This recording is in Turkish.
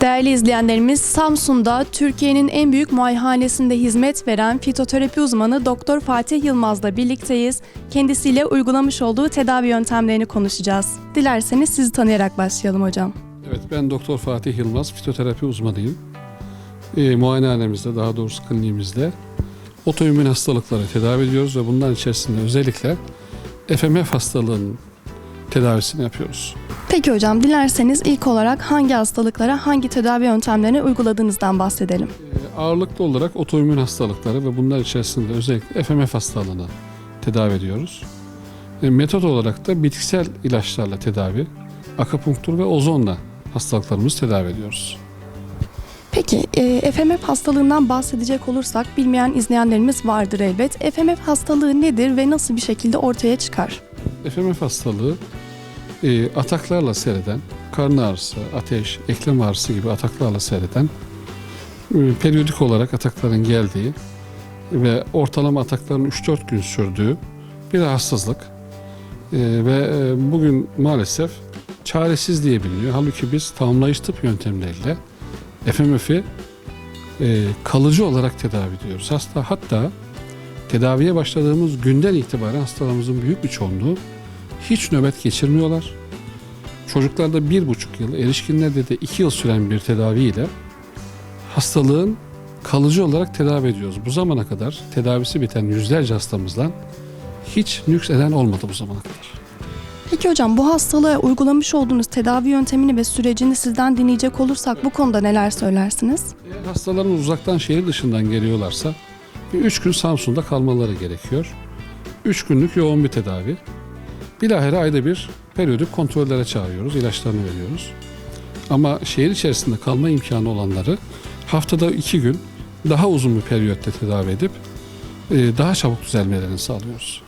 Değerli izleyenlerimiz, Samsun'da Türkiye'nin en büyük muayenehanesinde hizmet veren fitoterapi uzmanı Doktor Fatih Yılmaz'la birlikteyiz. Kendisiyle uygulamış olduğu tedavi yöntemlerini konuşacağız. Dilerseniz sizi tanıyarak başlayalım hocam. Evet ben Doktor Fatih Yılmaz, fitoterapi uzmanıyım. E, muayenehanemizde, daha doğrusu kliniğimizde otoimmün hastalıkları tedavi ediyoruz ve bunların içerisinde özellikle FMF hastalığının tedavisini yapıyoruz. Peki hocam, dilerseniz ilk olarak hangi hastalıklara hangi tedavi yöntemlerini uyguladığınızdan bahsedelim. E, ağırlıklı olarak otoimmün hastalıkları ve bunlar içerisinde özellikle FMF hastalığını tedavi ediyoruz. E, metot olarak da bitkisel ilaçlarla tedavi, akupunktur ve ozonla hastalıklarımızı tedavi ediyoruz. Peki, e, FMF hastalığından bahsedecek olursak bilmeyen izleyenlerimiz vardır elbet. FMF hastalığı nedir ve nasıl bir şekilde ortaya çıkar? FMF hastalığı e, ataklarla seyreden, karın ağrısı, ateş, eklem ağrısı gibi ataklarla seyreden, e, periyodik olarak atakların geldiği ve ortalama atakların 3-4 gün sürdüğü bir rahatsızlık. E, ve e, bugün maalesef çaresiz diye biliniyor. Halbuki biz tamamlayıcı tıp yöntemleriyle FMF'i e, kalıcı olarak tedavi ediyoruz. Hasta hatta tedaviye başladığımız günden itibaren hastalarımızın büyük bir çoğunluğu hiç nöbet geçirmiyorlar. Çocuklarda bir buçuk yıl, erişkinlerde de iki yıl süren bir tedaviyle hastalığın kalıcı olarak tedavi ediyoruz. Bu zamana kadar tedavisi biten yüzlerce hastamızdan hiç nüks eden olmadı bu zamana kadar. Peki hocam bu hastalığa uygulamış olduğunuz tedavi yöntemini ve sürecini sizden dinleyecek olursak bu konuda neler söylersiniz? Eğer hastalarımız uzaktan şehir dışından geliyorlarsa bir üç gün Samsun'da kalmaları gerekiyor. Üç günlük yoğun bir tedavi. Bilahare ayda bir periyodik kontrollere çağırıyoruz, ilaçlarını veriyoruz. Ama şehir içerisinde kalma imkanı olanları haftada iki gün daha uzun bir periyotta tedavi edip e, daha çabuk düzelmelerini sağlıyoruz.